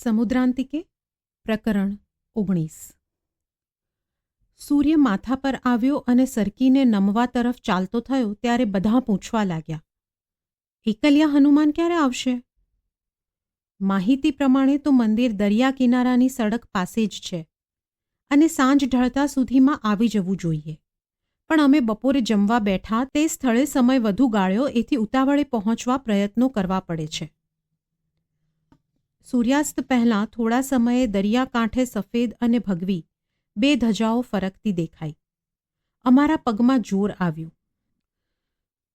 સમુદ્રાંતિકે પ્રકરણ ઓગણીસ સૂર્ય માથા પર આવ્યો અને સરકીને નમવા તરફ ચાલતો થયો ત્યારે બધા પૂછવા લાગ્યા એકલ્યા હનુમાન ક્યારે આવશે માહિતી પ્રમાણે તો મંદિર દરિયા કિનારાની સડક પાસે જ છે અને સાંજ ઢળતા સુધીમાં આવી જવું જોઈએ પણ અમે બપોરે જમવા બેઠા તે સ્થળે સમય વધુ ગાળ્યો એથી ઉતાવળે પહોંચવા પ્રયત્નો કરવા પડે છે સૂર્યાસ્ત પહેલાં થોડા સમયે દરિયાકાંઠે સફેદ અને ભગવી, બે ધજાઓ ફરકતી દેખાઈ. અમારા પગમાં જોર આવ્યું.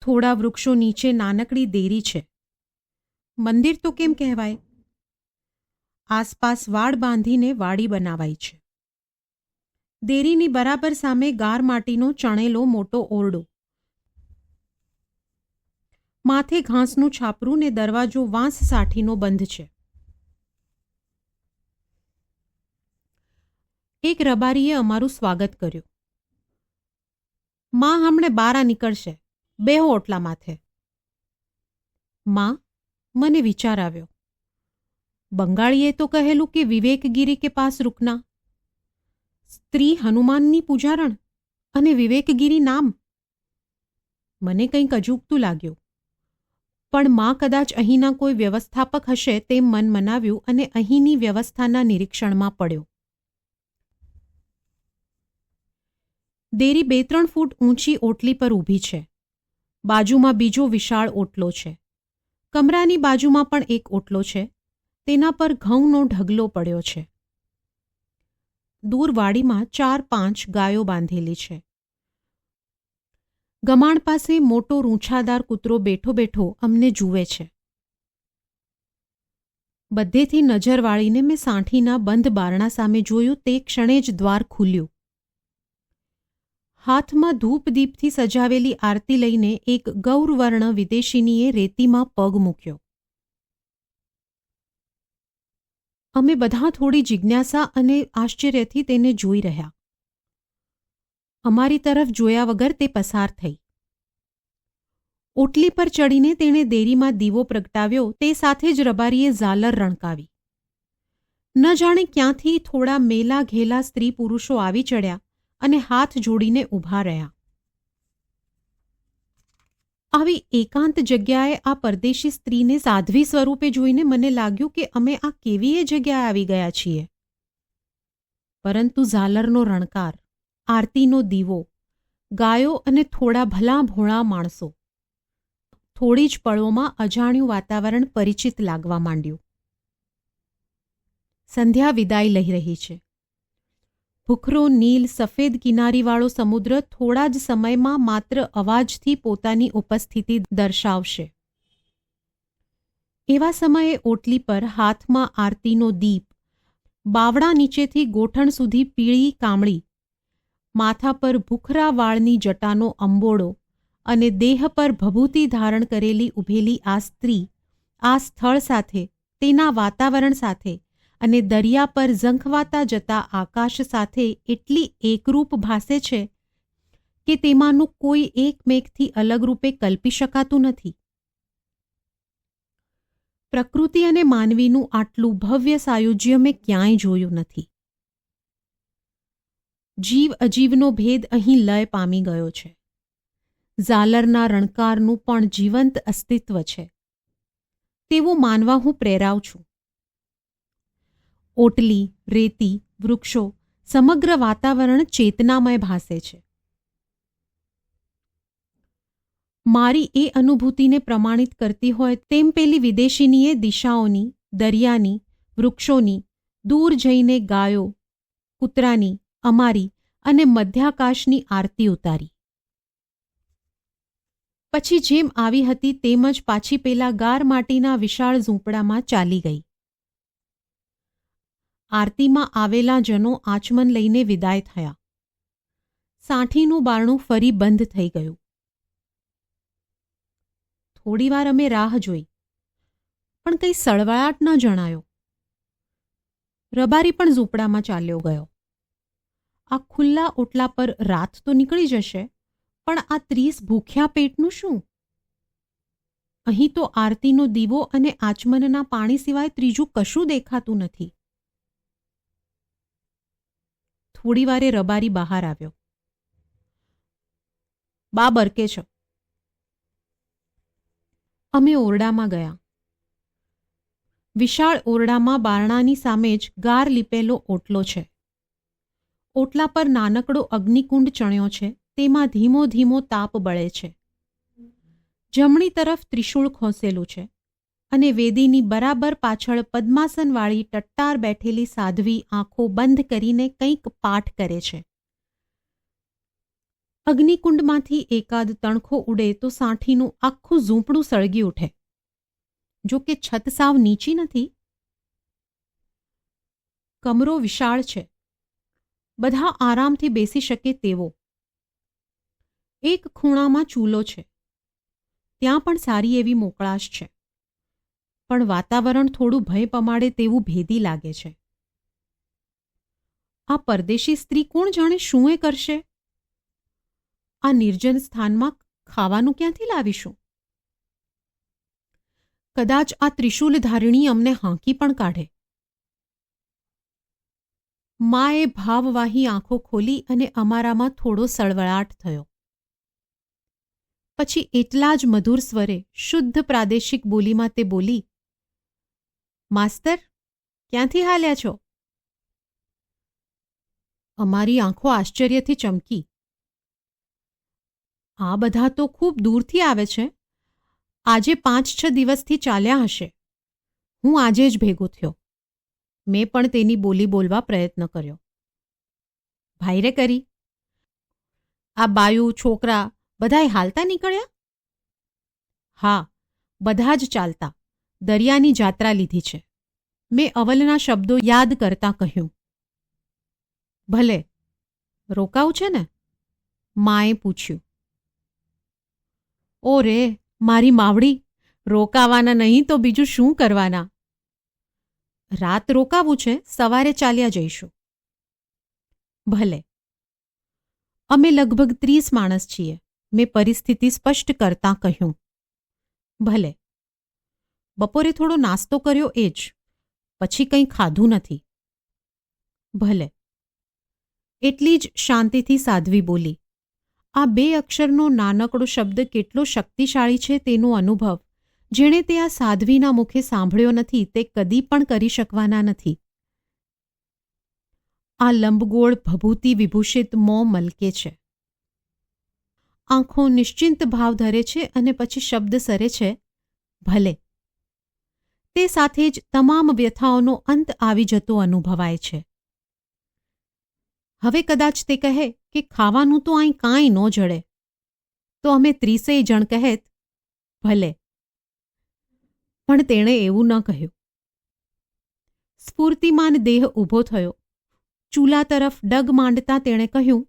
થોડા વૃક્ષો નીચે નાનકડી દેરી છે. મંદિર તો કેમ કહેવાય? આસપાસ વાડ બાંધીને વાડી બનાવાઈ છે. દેરીની બરાબર સામે ગાર માટીનો ચણેલો મોટો ઓરડો. માથે ઘાસનું છાપરું ને દરવાજો વાંસ સાઠીનો બંધ છે. એક રબારીએ અમારું સ્વાગત કર્યું. માં હમણે બારા નીકળશે, બેહો ઓટલા માથે. માં મને વિચાર આવ્યો. બંગાળીએ તો કહેલું કે વિવેકગીરી કે પાસ રૂકના. સ્ત્રી હનુમાનની પૂજારણ અને વિવેકગીરી નામ. મને કંઈક અજુગતું લાગ્યું. પણ માં કદાચ અહીંના કોઈ વ્યવસ્થાપક હશે તેમ મન મનાવ્યું અને અહીંની વ્યવસ્થાના નિરીક્ષણમાં પડ્યો. દેરી બે ત્રણ ફૂટ ઊંચી ઓટલી પર ઊભી છે. બાજુમાં બીજો વિશાળ ઓટલો છે. કમરાની બાજુમાં પણ એક ઓટલો છે. તેના પર ઘઉંનો ઢગલો પડ્યો છે. દૂર વાડીમાં ચાર પાંચ ગાયો બાંધેલી છે. ગમાણ પાસે મોટો રૂંછાદાર કૂતરો બેઠો બેઠો અમને જુએ છે. બધેથી નજર વાળીને મેં સાંઠીના બંધ બારણા સામે જોયું તે ક્ષણે જ દ્વાર ખુલ્યું. હાથમાં ધૂપદીપથી સજાવેલી આરતી લઈને એક ગૌરવર્ણ વિદેશીનીએ રેતીમાં પગ મૂક્યો. અમે બધા થોડી જિજ્ઞાસા અને આશ્ચર્યથી તેને જોઈ રહ્યા. અમારી તરફ જોયા વગર તે પસાર થઈ. ઓટલી પર ચડીને તેણે દેરીમાં દીવો પ્રગટાવ્યો, તે સાથે જ રબારીએ ઝાલર રણકાવી. ન જાણે ક્યાંથી થોડા મેલા ઘેલા સ્ત્રી પુરુષો આવી ચડ્યા. અને હાથ જોડીને ઊભા રહ્યા. આવી એકાંત જગ્યાએ આ પરદેશી સ્ત્રીને સાધ્વી સ્વરૂપે જોઈને મને લાગ્યું કે અમે આ કેવીએ જગ્યાએ આવી ગયા છીએ. પરંતુ ઝાલરનો રણકાર, આરતીનો દીવો, ગાયો અને થોડા ભલા ભોળા માણસો, થોડી જ પળોમાં અજાણ્યું વાતાવરણ પરિચિત લાગવા માંડ્યું. સંધ્યા વિદાય લઈ રહી છે. ભૂખરો નીલ સફેદ કિનારીવાળો સમુદ્ર થોડા જ સમયમાં માત્ર અવાજથી પોતાની ઉપસ્થિતિ દર્શાવશે. એવા સમયે ઓટલી પર હાથમાં આરતીનો દીપ બાવડા નીચેથી ગોઠણ સુધી પીળી કામળી, માથા પર ભૂખરા વાળની જટાનો અંબોડો અને દેહ પર ભભૂતિ ધારણ કરેલી ઊભેલી આ સ્ત્રી આ સ્થળ સાથે, તેના વાતાવરણ સાથે અને દરિયા પર ઝંખવાતા જતા આકાશ સાથે એટલી એકરૂપ ભાસે છે કે તેમાંનું કોઈ એક મેઘથી અલગ રૂપે કલ્પી શકાતું નથી. પ્રકૃતિ અને માનવીનું આટલું ભવ્ય સાયુજ્ય મેં ક્યાંય જોયું નથી. જીવ અજીવનો ભેદ અહીં લય પામી ગયો છે. ઝાલરના રણકારનું પણ જીવંત અસ્તિત્વ છે. તેવું માનવા હું પ્રેરાવ છું. ઓટલી, રેતી, વૃક્ષો સમગ્ર વાતાવરણ ચેતનામય ભાસે છે. મારી એ અનુભૂતિને પ્રમાણિત કરતી હોય તેમ પેલી વિદેશીનીએ દિશાઓની, દરિયાની, વૃક્ષોની, દૂર જઈને ગાયો, કૂતરાની, અમારી અને મધ્યાકાશની આરતી ઉતારી. પછી જેમ આવી હતી તેમ જ પાછી પેલા ગાર માટીના વિશાળ ઝૂંપડામાં ચાલી ગઈ. આરતીમાં આવેલા જનો આચમન લઈને વિદાય થયા. સાંઠીનું બારણું ફરી બંધ થઈ ગયું. થોડીવાર અમે રાહ જોઈ, પણ કંઈ સળવળાટ ન જણાયો. રબારી પણ ઝૂંપડામાં ચાલ્યો ગયો. આ ખુલ્લા ઓટલા પર રાત તો નીકળી જશે, પણ આ ત્રીસ ભૂખ્યા પેટનું શું? અહીં તો આરતીનો દીવો અને આચમનના પાણી સિવાય ત્રીજું કશું દેખાતું નથી. થોડી વારે રબારી બહાર આવ્યો. બા બરકે છો. અમે ઓરડામાં ગયા. વિશાળ ઓરડામાં બારણાની સામે જ ગાર લીપેલો ઓટલો છે. ઓટલા પર નાનકડો અગ્નિકુંડ ચણ્યો છે, તેમાં ધીમો ધીમો તાપ બળે છે. જમણી તરફ ત્રિશૂળ ખોસેલું છે. અને વેદીની બરાબર પાછળ પદ્માસનવાળી ટટ્ટાર બેઠેલી સાધ્વી આંખો બંધ કરીને કંઈક પાઠ કરે છે. અગ્નિકુંડમાંથી એકાદ તણખો ઉડે તો સાંઠીનું આખું ઝૂંપડું સળગી ઉઠે. જો કે છત સાવ નીચી નથી. કમરો વિશાળ છે. બધા આરામથી બેસી શકે તેવો. એક ખૂણામાં ચૂલો છે. ત્યાં પણ સારી એવી મોકળાશ છે. પણ વાતાવરણ થોડું ભય પમાડે તેવું ભેદી લાગે છે. આ પરદેશી સ્ત્રી કોણ જાણે શું એ કરશે? આ નિર્જન સ્થાનમાં ખાવાનું ક્યાંથી લાવીશું? કદાચ આ ત્રિશૂલ ધારિણી અમને હાંકી પણ કાઢે. માએ ભાવવાહી આંખો ખોલી અને અમારામાં થોડો સળવળાટ થયો. પછી એટલા જ મધુર સ્વરે, શુદ્ધ પ્રાદેશિક બોલીમાં તે બોલી માસ્તર, ક્યાંથી હાલ્યા છો? અમારી આંખો આશ્ચર્યથી ચમકી. આ બધા તો ખૂબ દૂરથી આવે છે. આજે પાંચ છ દિવસથી ચાલ્યા હશે. હું આજે જ ભેગો થયો. મેં પણ તેની બોલી બોલવા પ્રયત્ન કર્યો. ભાઈરે કરી. આ બાયુ, છોકરા બધાય હાલતા નીકળ્યા? હા, બધા જ ચાલતા. દરિયાની જાત્રા લીધી છે. મેં અવલના શબ્દો યાદ કરતા કહ્યું. ભલે રોકાવું છે ને? માએ પૂછ્યું. ઓ રે મારી માવડી, રોકાવાના નહીં તો બીજું શું કરવાના? રાત રોકાવું છે, સવારે ચાલ્યા જઈશું. ભલે. અમે લગભગ ત્રીસ માણસ છીએ, મેં પરિસ્થિતિ સ્પષ્ટ કરતાં કહ્યું. ભલે. બપોરે થોડો નાસ્તો કર્યો એ જ. પછી કંઈ ખાધું નથી. ભલે. એટલી જ શાંતિથી સાધ્વી બોલી, આ બે અક્ષરનો નાનકડો શબ્દ કેટલો શક્તિશાળી છે તેનો અનુભવ, જેણે તે આ સાધ્વીના મુખે સાંભળ્યો નથી, તે કદી પણ કરી શકવાના નથી. આ લંબગોળ ભભૂતિ વિભૂષિત મોં મલકે છે. આંખો નિશ્ચિંત ભાવ ધરે છે અને પછી શબ્દ સરે છે, ભલે. તે સાથે જ તમામ વ્યથાઓનો અંત આવી જતો અનુભવાય છે. હવે કદાચ તે કહે કે ખાવાનું તો અહીં કાંઈ ન જડે. તો અમે ત્રીસેય જણ કહેત, ભલે. પણ તેણે એવું ન કહ્યું. સ્ફૂર્તિમાન દેહ ઊભો થયો. ચૂલા તરફ ડગ માંડતા તેણે કહ્યું,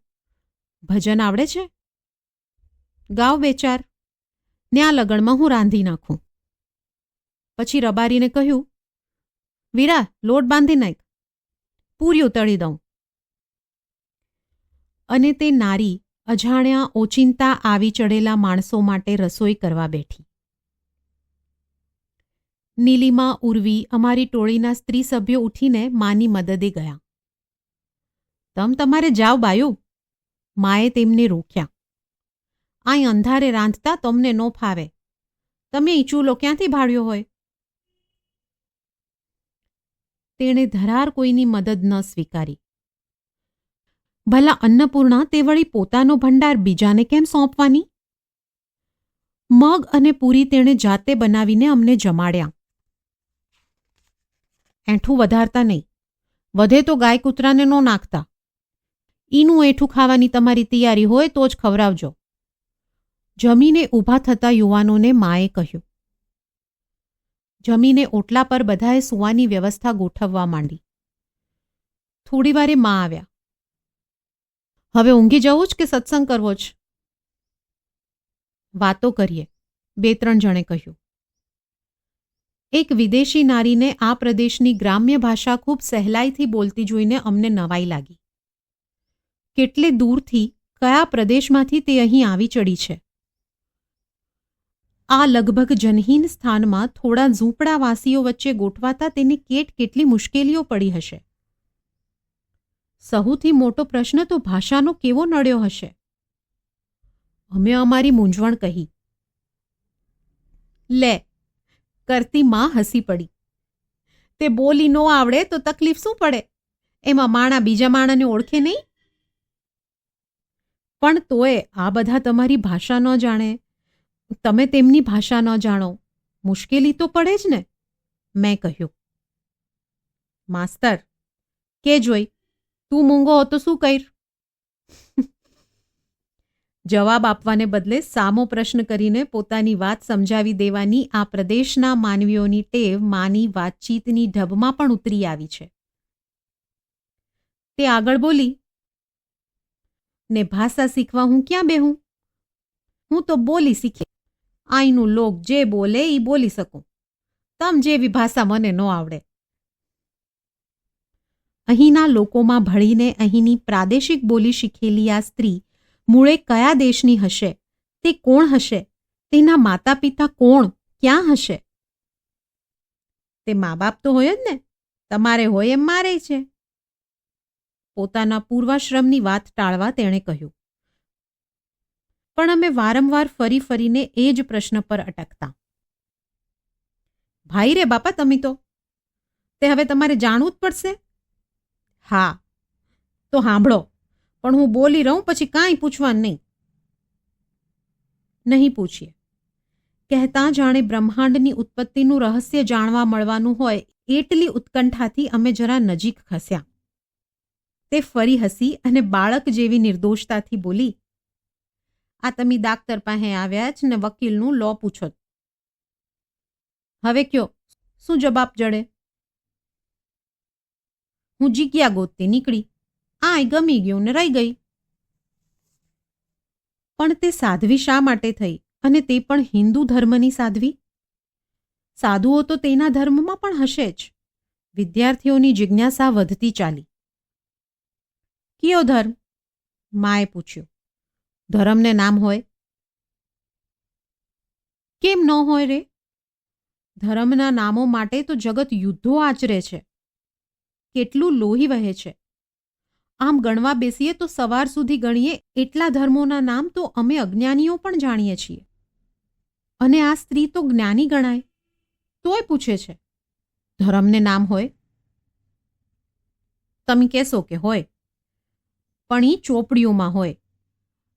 ભજન આવડે છે? ગાવ બેચાર. ન્યા લગણમાં હું રાંધી નાખું. પછી રબારીને કહ્યું, વીરા, લોટ બાંધી નાખ. પૂર્યું તળી દઉં. અને તે નારી અજાણ્યા, ઓચિંતા આવી ચડેલા માણસો માટે રસોઈ કરવા બેઠી. નીલિમા, ઉર્વી અમારી ટોળીના સ્ત્રી સભ્યો ઉઠીને માની મદદે ગયા. તમ તમારે જાઓ બાયુ. માએ તેમને રોક્યા. અહીં અંધારે રાંધતા તમને નો ફાવે. તમે ઈચુલો ચૂલો ક્યાંથી ભાળ્યો હોય? તેણે ધરાર કોઈની મદદ ન સ્વીકારી. ભલા અન્નપૂર્ણા તે વળી પોતાનો ભંડાર બીજાને કેમ સોંપવાની? મગ અને પૂરી તેણે જાતે બનાવીને અમને જમાડ્યા. એઠું વધારતા નહીં. વધે તો ગાય કૂતરાને નો નાખતા. ઈનું એઠું ખાવાની તમારી તૈયારી હોય તો જ ખવડાવજો. જમીને ઊભા થતા યુવાનોને માએ કહ્યું જમીને ઓટલા પર બધાએ સૂવાની વ્યવસ્થા ગોઠવવા માંડી. થોડીવારે મા આવ્યા. હવે ઊંઘી જવું જ કે સત્સંગ કરવો જ? વાતો કરીએ, બે ત્રણ જણે કહ્યું. એક વિદેશી નારીને આ પ્રદેશની ગ્રામ્ય ભાષા ખૂબ સહેલાઈથી બોલતી જોઈને અમને નવાઈ લાગી. કેટલે દૂરથી, કયા પ્રદેશમાંથી તે અહીં આવી ચડી છે? આ લગભગ જનહીન સ્થાનમાં થોડા ઝૂંપડાવાસીઓ વચ્ચે ગોઠવાતા તેને કેટ કેટલી મુશ્કેલીઓ પડી હશે? સહુથી મોટો પ્રશ્ન તો ભાષાનો કેવો નડ્યો હશે? અમે અમારી મૂંઝવણ કહી. લે, કરતી માં હસી પડી. તે બોલી નો આવડે તો તકલીફ શું પડે? એમાં માણા બીજા માણાને ઓળખે નહીં? પણ તોય આ બધા તમારી ભાષા ન જાણે. તમે તેમની ભાષા ન જાણો. મુશ્કેલી તો પડે જ ને. મેં કહ્યું. માસ્તર, કે જોઈ, તું મૂંગો તો શું કર જવાબ આપવાને બદલે સામો પ્રશ્ન કરીને પોતાની વાત સમજાવી દેવાની આ પ્રદેશના માનવીઓની ટેવ માની વાતચીતની ઢબમાં પણ ઉતરી આવી છે. તે આગળ બોલી, ને ભાષા શીખવા હું ક્યાં બેહું? હું તો બોલી શીખી આઈનું લોક જે બોલે એ બોલી શકું. તમ જેવી ભાષા મને ન આવડે. અહીંના લોકોમાં ભળીને અહીંની પ્રાદેશિક બોલી શીખેલી આ સ્ત્રી મૂળે કયા દેશની હશે? તે કોણ હશે? તેના માતા પિતા કોણ? ક્યાં હશે? તે મા બાપ તો હોય જ ને. તમારે હોય એમ મારે છે. પોતાના પૂર્વાશ્રમની વાત ટાળવા તેણે કહ્યું. પણ અમે વારંવાર ફરી ફરીને એ જ પ્રશ્ન પર અટકતા. ભાઈ રે બાપા, તમે તો? તે હવે તમારે જાણવું જ પડશે? હા. તો સાંભળો, પણ હું બોલી રહું પછી કાંઈ પૂછવાનું નહીં. નહીં પૂછીએ. કહેતા જાણે બ્રહ્માંડની ઉત્પત્તિનું રહસ્ય જાણવા મળવાનું હોય એટલી ઉત્કંઠાથી અમે જરા નજીક ખસ્યા. તે ફરી હસી અને બાળક જેવી નિર્દોષતાથી બોલી આ તમે ડાક્ટર પાસે આવ્યા જ ને વકીલનું લો પૂછો. હવે કયો? શું જવાબ જડે? હું જીગ્યા ગોતતી નીકળી. આય ગમી ગયું ને રહી ગઈ. પણ તે સાધ્વી શા માટે થઈ? અને તે પણ હિન્દુ ધર્મની સાધ્વી? સાધુઓ તો તેના ધર્મમાં પણ હશે જ. વિદ્યાર્થીઓની જિજ્ઞાસા વધતી ચાલી. કયો ધર્મ? માએ પૂછ્યું. ધર્મને નામ હોય? કેમ ન હોય રે? ધર્મના નામો માટે તો જગત યુદ્ધો આચરે છે. કેટલું લોહી વહે છે. આમ ગણવા બેસીએ તો સવાર સુધી ગણીએ એટલા ધર્મોના નામ તો અમે અજ્ઞાનીઓ પણ જાણીએ છીએ. અને આ સ્ત્રી તો જ્ઞાની ગણાય. તોય પૂછે છે, ધર્મને નામ હોય? તમે કહેશો કે હોય. પણ એ ચોપડીઓમાં હોય.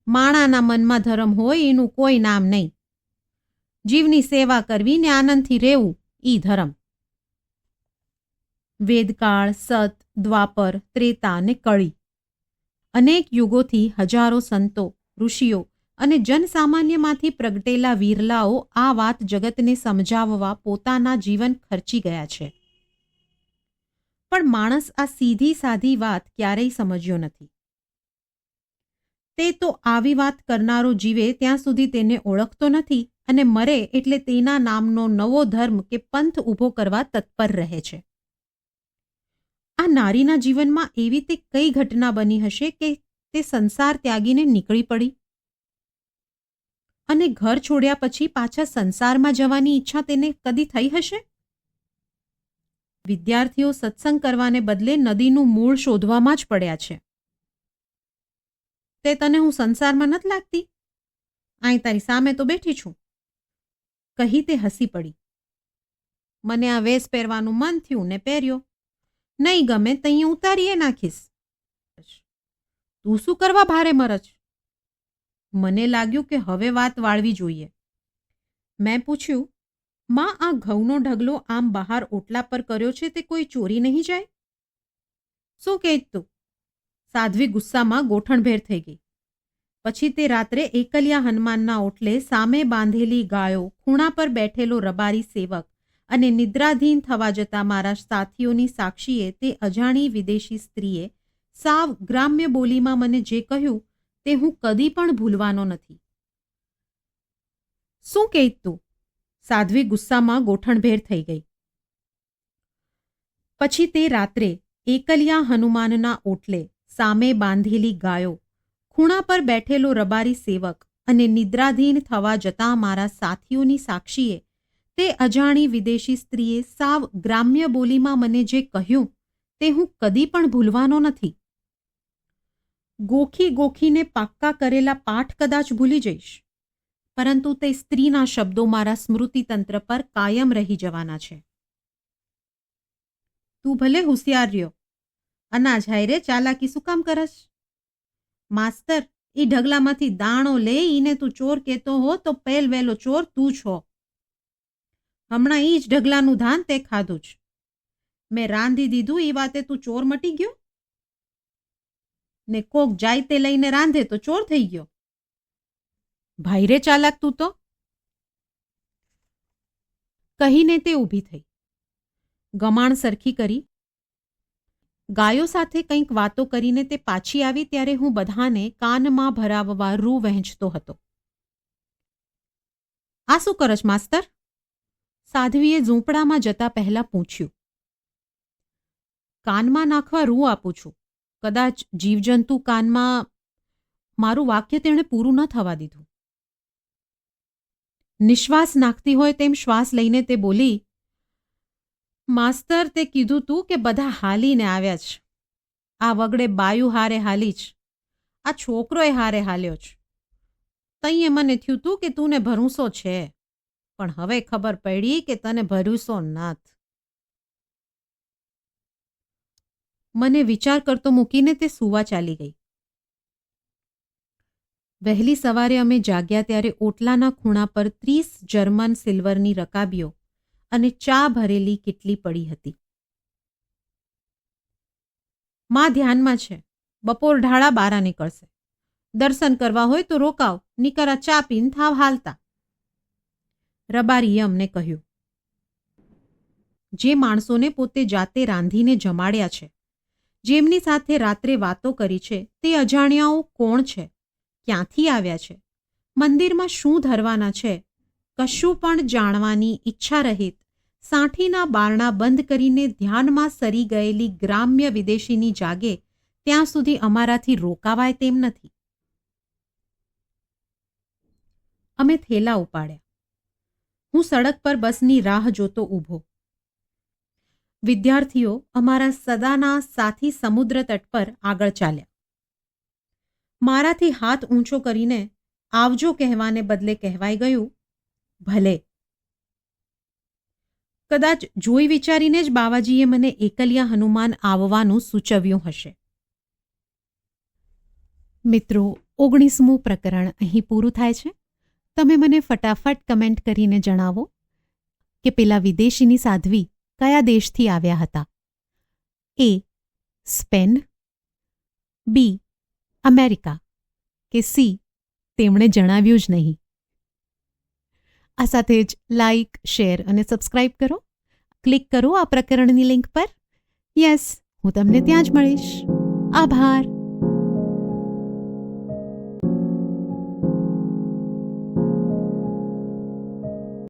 માણાના મનમાં ધર્મ હોય એનું કોઈ નામ નહીં. જીવની સેવા કરવી ને આનંદથી રહેવું ઈ ધર્મ. વેદકાળ, સત, દ્વાપર, ત્રેતા અને કળી. અનેક યુગોથી હજારો સંતો, ઋષિઓ અને જનસામાન્યમાંથી પ્રગટેલા વીરલાઓ આ વાત જગતને સમજાવવા પોતાના જીવન ખર્ચી ગયા છે. પણ માણસ આ સીધી સાધી વાત ક્યારેય સમજ્યો નથી. તે તો આવી વાત કરનારો જીવે ત્યાં સુધી તેને ઓળખતો નથી અને મરે એટલે તેના નામનો નવો ધર્મ કે પંથ ઊભો કરવા તત્પર રહે છે. આ નારીના જીવનમાં એવી તે કઈ ઘટના બની હશે કે તે સંસાર ત્યાગીને નીકળી પડી? અને ઘર છોડ્યા પછી પાછા સંસારમાં જવાની ઈચ્છા તેને કદી થઈ હશે? વિદ્યાર્થીઓ સત્સંગ કરવાને બદલે નદીનું મૂળ શોધવામાં જ પડ્યા છે. તે તને હું સંસારમાં નથી લાગતી? અહીં તારી સામે તો બેઠી છું. કહી તે હસી પડી. મને આ વેશ પહેરવાનું મન થયું ને પહેર્યો. નહીં ગમે તઈ ઉતારીએ નાખીશ. તું શું કરવા ભારે મરજ મને લાગ્યું કે હવે વાત વાળવી જોઈએ. મેં પૂછ્યું, માં આ ઘઉંનો ઢગલો આમ બહાર ઓટલા પર કર્યો છે તે કોઈ ચોરી નહીં જાય? શું કહે તું? સાધ્વી ગુસ્સામાં ગોઠણભેર થઈ ગઈ. પછી તે રાત્રે એકલિયા હનુમાનના ઓટલે સામે બાંધેલી ગાયો ખૂણા પર બેઠેલો રબારી સેવક અને નિદ્રાધીન થવા જતા મારા સાથીઓની સાક્ષીએ તે અજાણી વિદેશી સ્ત્રીએ સાવ ગ્રામ્ય બોલીમાં મને જે કહ્યું તે હું કદી પણ ભૂલવાનો નથી. શું કહેત તું? સાધ્વી ગુસ્સામાં ગોઠણભેર થઈ ગઈ. પછી તે રાત્રે એકલિયા હનુમાનના ઓટલે સામે બાંધેલી ગાયો. ખૂણા પર બેઠેલો રબારી સેવક અને નિદ્રાધીન થવા જતા મારા સાથીઓની સાક્ષીએ તે અજાણી વિદેશી સ્ત્રીએ સાવ ગ્રામ્ય બોલીમાં મને જે કહ્યું તે હું કદી પણ ભૂલવાનો નથી. ગોખી ગોખીને પાક્કા કરેલા પાઠ કદાચ ભૂલી જઈશ, પરંતુ તે સ્ત્રીના શબ્દો મારા સ્મૃતિતંત્ર પર કાયમ રહી જવાના છે. તું ભલે હોશિયાર રહ્યો અનાજ હાયરે ચાલાકી શું કામ કરસ માસ્તર, ઈ ઢગલામાંથી દાણો લે, ઈને તું ચોર કહેતો હો, તો પહેલ વહેલો ચોર, તું છો. હમણાં ઈ જ ઢગલાનું ધાન તે ખાધું જ મેં રાંધી દીધું એ વાતે તું ચોર મટી ગયો? ને કોક જાય તે લઈને રાંધે તો ચોર થઈ ગયો. ભાઈ રે ચાલાક તું તો. કહીને તે ઊભી થઈ. ગમાણ સરખી કરી ગાયો સાથે કંઈક વાતો કરીને તે પાછી આવી ત્યારે હું બધાને કાનમાં ભરાવવા રૂ વહેંચતો હતો. આ શું કરશ, માસ્તર? સાધ્વીએ ઝૂંપડામાં જતા પહેલા પૂછ્યું. કાનમાં નાખવા રૂ આપું છું. કદાચ જીવજંતુ કાનમાં મારું વાક્ય તેણે પૂરું ન થવા દીધું. નિશ્વાસ નાખતી હોય તેમ શ્વાસ લઈને તે બોલી માસ્તર તે કીધું તું કે બધા હાલીને આવ્યા છે આ વગડે બાયુ હારે હાલી જ. આ છોકરોએ હારે હાલ્યો જ. તઈએ મને થયું તું કે તું ને ભરૂસો છે, પણ હવે ખબર પડી કે તને ભરૂસો નાથ. મને વિચાર કરતો મૂકીને તે સુવા ચાલી ગઈ. વહેલી સવારે અમે જાગ્યા ત્યારે ઓટલાના ખૂણા પર ત્રીસ જર્મન સિલ્વરની રકાબીઓ અને ચા ભરેલી કેટલી પડી હતી. માં ધ્યાનમાં છે. બપોર ઢાળા બારા નીકળશે. દર્શન કરવા હોય તો રોકાવ, નીકરા ચા પીન થાવ હાલતા. રબારીએ અમને કહ્યું, જે માણસોને પોતે જાતે રાંધીને જમાડ્યા છે, જેમની સાથે રાત્રે વાતો કરી છે, તે અજાણ્યાઓ કોણ છે? ક્યાંથી આવ્યા છે? મંદિરમાં શું ધરવાના છે? કશું પણ જાણવાની ઈચ્છા રહિત, સાંઠીના બારણા બંધ કરીને ધ્યાનમાં સરી ગયેલી ગ્રામ્ય વિદેશીની જાગે, ત્યાં સુધી અમારાથી રોકાવાય તેમ નથી. અમે થેલા ઉપાડ્યા. હું સડક પર બસની રાહ જોતો ઊભો. વિદ્યાર્થીઓ અમારા સદાના સાથી સમુદ્ર તટ પર આગળ ચાલ્યા. મારાથી હાથ ઊંચો કરીને, આવજો કહેવાને બદલે કહેવાઈ ગયું ભલે. કદાચ જોઈ વિચારીને જ બાવાજીએ મને એકલિયા હનુમાન આવવાનું સૂચવ્યું હશે. મિત્રો, ઓગણીસમું પ્રકરણ અહીં પૂરું થાય છે. તમે મને ફટાફટ કમેન્ટ કરીને જણાવો કે પેલા વિદેશીની સાધ્વી કયા દેશથી આવ્યા હતા? A, Spain. B, America. કે સી, તેમણે જણાવ્યું જ નહીં. આ સાથે જ લાઇક શેર અને સબસ્ક્રાઇબ કરો. ક્લિક કરો આ પ્રકરણની લિંક પર. યસ હું તમને ત્યાં જ મળીશ. આભાર.